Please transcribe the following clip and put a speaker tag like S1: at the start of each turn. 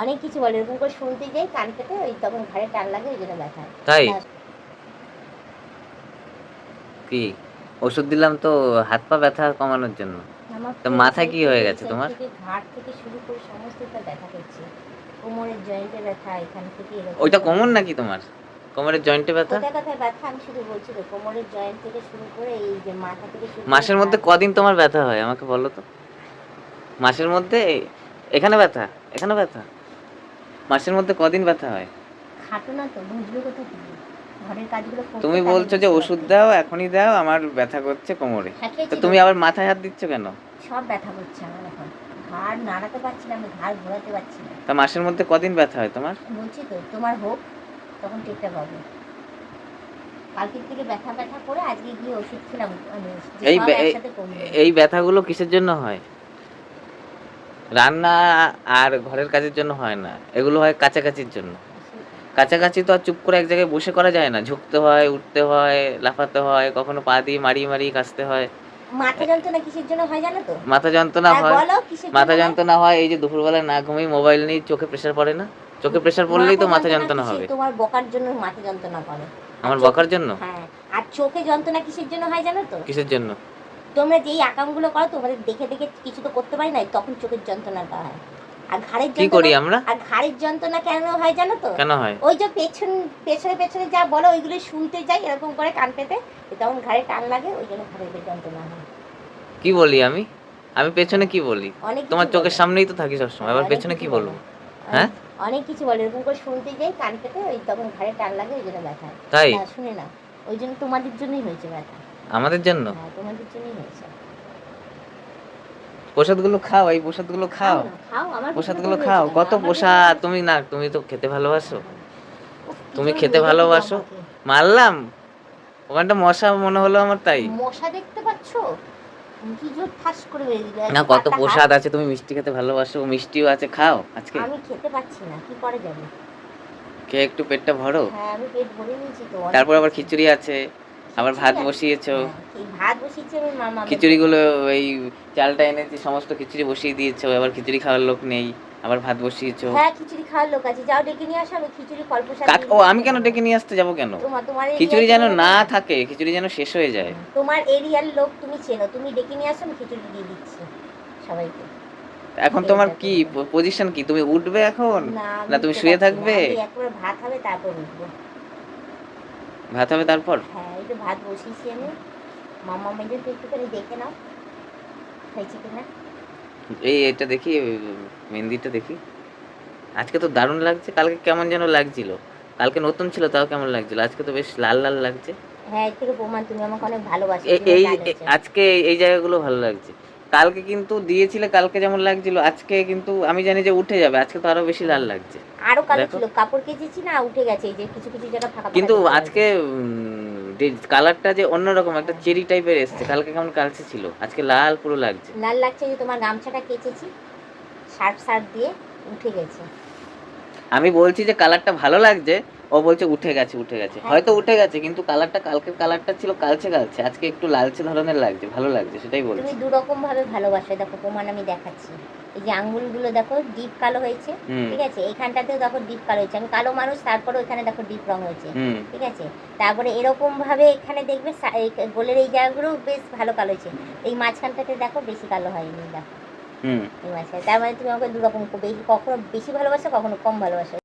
S1: অনেক কিছু বলে এরকম করে শুনতে যাই কান পেতে ওই তখন ঘাড়ে টান লাগে ওই জন্য ব্যথা।
S2: তাই? কি? ওষুধ দিলাম তো হাত পা ব্যথা কমানোর জন্য। তো মাথায় কি হয়ে গেছে তোমার?
S1: side থেকে শুরু করে সমস্তটা ব্যথা করছে। কোমরের জয়েন্টে ব্যথা এখান থেকে এরকম
S2: ওইটা কমন নাকি তোমার? কোমরের জয়েন্টে ব্যথা?
S1: কোথায় কোথায় ব্যথা? আমি শুধু বলছি তো কোমরের জয়েন্ট থেকে শুরু করে এই যে মাথা থেকে শুরু
S2: মাসের মধ্যে কদিন তোমার ব্যথা হয়? আমাকে বলো তো। মাসের মধ্যে এখানে ব্যথা? এখানে ব্যথা? মাসের মধ্যে কদিন ব্যথা হয়?
S1: খাটো না তো বুঝবে কোথা থেকে? ঘরের কাজগুলো
S2: তুমি বলছো যে ওষুধ দাও এখনই দাও আমার ব্যথা করছে কোমরে।
S1: হ্যাঁ,
S2: তো তুমি আবার মাথায় হাত দিচ্ছ কেন?
S1: সব ব্যথা করছে আমার এখন। ঘাড় নাড়াতে পারছি না আমি ঘাড় ঘোরাতে পারছি না।
S2: তা মাসের মধ্যে কদিন ব্যথা হয় তোমার?
S1: বলছি তো তোমার হোক তখন টেকটা পাবে কালকে থেকে ব্যথা ব্যথা করে আজকে গিয়ে ওষুধ খেলাম মানে
S2: এই এই ব্যথাগুলো কিসের জন্য হয়? রান্না আর ঘরের কাজের জন্য হয় না। এগুলো হয় কাছাকাছির জন্য। কাছাকাছি তো আর চুপ করে এক জায়গায় বসে করা যায় না। ঝুঁকতে হয় উঠতে হয় লাফাতে হয় কখনো পা দিয়ে মারিয়ে মারিয়ে কাশতে হয়।
S1: মাথা যন্ত্রণা কিসের জন্য হয় জানো তো?
S2: মাথা যন্ত্রণা
S1: বলো কিসের জন্য
S2: মাথা যন্ত্রণা হয় এই যে দুপুরবেলা না ঘুমিয়ে মোবাইল নিয়ে চোখে প্রেশার পড়ে না? চোখে প্রেশার পড়লেই তো মাথা যন্ত্রণা হবে।
S1: তোমার বকার জন্য মাথা যন্ত্রণা করে।
S2: আমার বকার জন্য?
S1: হ্যাঁ। আর চোখে যন্ত্রণা কিসের জন্য হয় জানো তো?
S2: কিসের জন্য?
S1: তোমরা যেই আকামগুলো করো তোমাদের দেখে দেখে কিছু তো করতে পারি না তখন চোখের যন্ত্রণাটা হয়। আর ঘাড়ের
S2: কি করি আমরা?
S1: আর ঘাড়ের যন্ত্রণা কেন হয় জানো তো?
S2: কেন হয়?
S1: ওই যে পেছন পেছনে পেছনে যা বলো ওইগুলো শুনতে যাই এরকম করে কান পেতে তখন ঘাড়ে টান লাগে ওই জন্য ঘাড়ের যন্ত্রণা হয়।
S2: কি বলি আমি? আমি পেছনে কি বলি? তোমার চোখের সামনেই তো থাকি সবসময় আবার পেছনে কি
S1: বলে।
S2: বলব? হ্যাঁ?
S1: অনেক কিছু বলে এরকম করে শুনতে যাই কান পেতে ওই তখন ঘাড়ে টান লাগে ওই জন্য ব্যথা
S2: তাই?
S1: শুনে না ওই জন্য তোমাদের জন্যই হয়েছে ব্যথা।
S2: আমাদের জন্য?
S1: তোমাদের জন্যই হয়েছে।
S2: প্রসাদগুলো খাও এই প্রসাদগুলো খাও।
S1: খাও আমার
S2: প্রসাদগুলো খাও। কত? প্রসাদ তুমি না তুমি তো খেতে ভালোবাসো। তুমি খেতে ভালোবাসো? মারলাম। ওখানটা মশা মনে হলো আমার তাই।
S1: মশা দেখতে পাচ্ছো? করে
S2: না কত প্রসাদ আছে তুমি মিষ্টি খেতে ভালোবাসো মিষ্টিও আছে খাও আজকে।
S1: আমি খেতে পাচ্ছি না কি করে যাবে?
S2: খেয়ে একটু পেটটা ভরো।
S1: হ্যাঁ আমি পেট ভরে নিয়েছি তো।
S2: তারপর আবার খিচুড়ি আছে। আবার ভাত? বসিয়েছো?
S1: হ্যাঁ, ভাত বসিয়েছি আমি মামা
S2: খিচুড়িগুলো এই চালটা এনেছি সমস্ত খিচুড়ি বসিয়ে দিয়েছ আবার খিচুড়ি খাওয়ার লোক নেই আবার ভাত বসিয়েছো।
S1: হ্যাঁ খিচুড়ি খাওয়ার লোক আছে যাও ডেকে নিয়ে আসো আমি খিচুড়ি কল্প
S2: ও আমি কেন ডেকে নিয়ে আসতে যাব কেন?
S1: তোমার
S2: খিচুড়ি যেন না থাকে খিচুড়ি যেন শেষ হয়ে যায়।
S1: তোমার এরিয়ার লোক তুমি চেনো তুমি ডেকে নিয়ে আসো আমি খিচুড়ি দিয়ে দিচ্ছি সবাইকে।
S2: এখন তোমার কি পজিশন কি? তুমি উঠবে এখন? না তুমি শুয়ে থাকবে?
S1: একবার ভাত হবে তারপর উঠবো।
S2: ভাত হবে তারপর?
S1: হ্যাঁ এই ভাত বসিয়েছি আমি। মামা মেয়েদের একটুখানি দেখে নাও। হয়েছে কিনা
S2: এই এটা দেখি মেহেন্দিটা দেখি। আজকে তো দারুণ লাগছে কালকে কেমন যেন লাগছিল। কালকে নতুন ছিল তাও কেমন লাগছিল? আজকে তো বেশ লাল লাল লাগছে।
S1: হ্যাঁ এর থেকে প্রমাণ তুমি আমাকে অনেক ভালোবাসো
S2: এই- আজকে এই জায়গাগুলো ভালো লাগছে। কালকে কিন্তু দিয়েছিলে কালকে যেমন লাগছিল আজকে কিন্তু আমি জানি যে উঠে যাবে আজকে তো আরও বেশি লাল লাগছে।
S1: আরও কালো ছিল কাপড় কেচেছি না উঠে গেছে এই যে কিছু কিছু জায়গা ফাঁকা
S2: কিন্তু আজকে কালারটা যে অন্যরকম একটা চেরি টাইপের এসেছে কালকে কেমন কালচে ছিল আজকে লাল পুরো লাগছে।
S1: লাল লাগছে যে তোমার গামছাটা কেচেছি শার্ট শার্ট দিয়ে উঠে গেছে।
S2: আমি বলছি যে কালারটা ভালো লাগছে ও বলছে উঠে গেছে উঠে গেছে।
S1: হ্যাঁ।
S2: হয়তো উঠে গেছে কিন্তু কালারটা কালকের কালারটা ছিল কালচে কালচে আজকে একটু লালচে ধরনের লাগছে ভালো লাগছে সেটাই বলছি
S1: তুমি দু রকম ভাবে ভালোবাসো দেখো প্রমাণ আমি দেখাচ্ছি। এই যে আঙ্গুলগুলো দেখো ডিপ কালো হয়েছে ঠিক আছে? এইখানটাতেও দেখো ডিপ কালো হয়েছে। আমি কালো মানুষ তারপরে ওখানে দেখো ডিপ রং হয়েছে ঠিক আছে? তারপরে এরকম ভাবে এখানে দেখবে গোলের এই জায়গাগুলো বেশ ভালো কালো হয়েছে। এই মাঝখানটাতে দেখো বেশি কালো হয়নি দেখো।
S2: হুম।
S1: তার মানে তুমি আমাকে দু রকম বেশি কখনো বেশি ভালোবাসো কখনো কম ভালোবাসো।